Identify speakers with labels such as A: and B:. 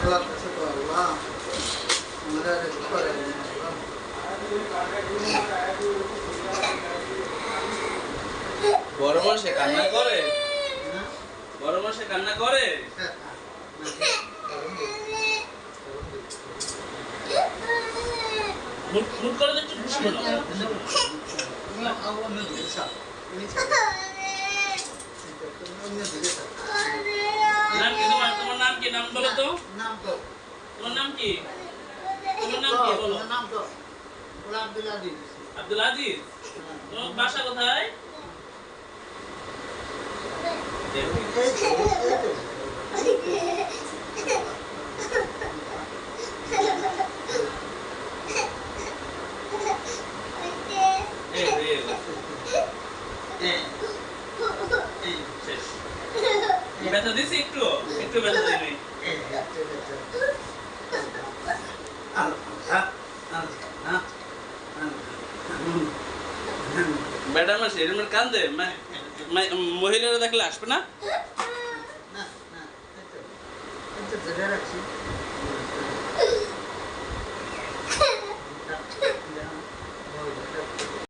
A: আল্লাহর কাছে তো আল্লাহ আমরা আর একটু করে দিন আল্লাহ।
B: বড় মাসে কান্না করে? বড় মাসে কান্না করে?
A: করুন। করুন।
B: মুট মুট করে দিচ্ছি খুশি হলো
A: না, আল্লাহ মেয়ে দিকে চাপ। তুমি চাপ। তুমি অন্য দিকে চাপ।
B: নাম কি তোমার কি নাম বলো তো?
A: নাম তো
B: তোমার নাম কি? তোমার নাম কি বলো?
A: নাম তো আব্দুল আজিজ।
B: আব্দুল আজিজ?
A: হ্যাঁ।
B: তোমার বাসা কোথায়?
A: এই হ্যাঁ।
B: ব্যথা দিছি একটু একটু ব্যথা
A: দিবি হ্যাঁ, হ্যাঁ।
B: ম্যাডাম আছে এরকম কান্দে মহিলারা দেখলে আসবে না
A: না, না,